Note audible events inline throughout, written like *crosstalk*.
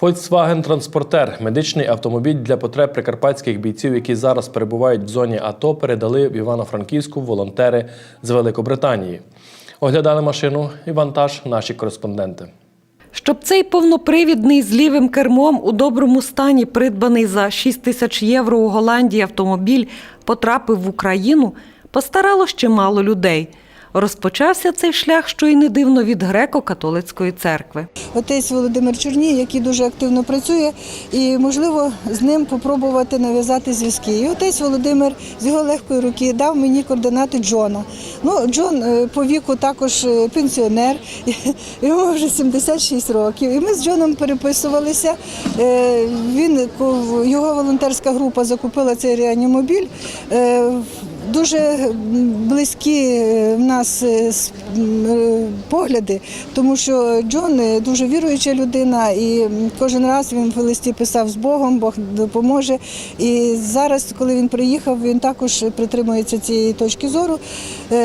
Volkswagen Транспортер медичний автомобіль для потреб прикарпатських бійців, які зараз перебувають в зоні АТО, передали в Івано-Франківську волонтери з Великобританії. Оглядали машину і вантаж наші кореспонденти. Щоб цей повнопривідний з лівим кермом у доброму стані, придбаний за 6 тисяч євро у Голландії автомобіль, потрапив в Україну, постаралось чимало людей. Розпочався цей шлях, що й не дивно, від греко-католицької церкви. отець Володимир Чорній, який дуже активно працює, і можливо з ним попробувати нав'язати зв'язки. І отець Володимир з його легкої руки дав мені координати Джона. Ну, Джон е, по віку також е, пенсіонер, *laughs* йому вже 76 років. І ми з Джоном переписувалися. Е, Він його волонтерська група закупила цей реанімобіль. Дуже близькі е, в нас е, е, погляди, тому що Джон дуже віруюча людина, і кожен раз він в листі писав з Богом, Бог допоможе. І зараз, коли він приїхав, він також притримується цієї точки зору,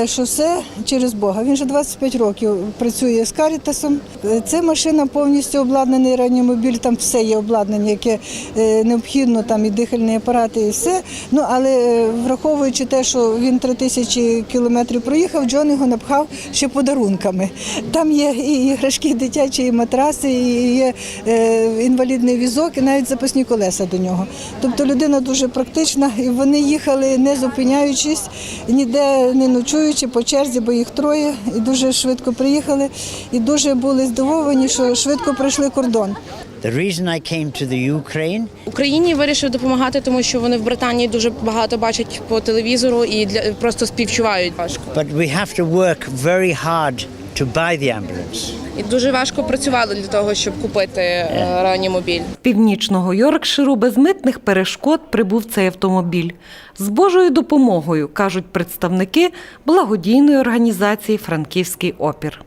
що все через Бога. Він вже 25 років працює з Карітасом. Це машина повністю обладнаний реанімобіль, там все є обладнання, яке необхідно, там і дихальні апарати, і все. Ну але враховуючи те, що він три тисячі кілометрів проїхав, Джон його напхав ще подарунками. Там є і іграшки дитячі, і матраси, і є е, інвалідний візок, і навіть запасні колеса до нього. Тобто людина дуже практична, і вони їхали не зупиняючись, ніде не ночуючи по черзі, бо їх троє, і дуже швидко приїхали, і дуже були здивовані, що швидко пройшли кордон. The reason I came to the Ukraine Україні вирішив допомагати, тому що вони в Британії дуже багато бачать по телевізору і для просто співчувають важко. but we have to work very hard to buy the ambulance. І дуже важко працювали для того, щоб купити е, реанімобіль. З північного Йоркширу без митних перешкод прибув цей автомобіль. З Божою допомогою, кажуть представники благодійної організації Франківський опір.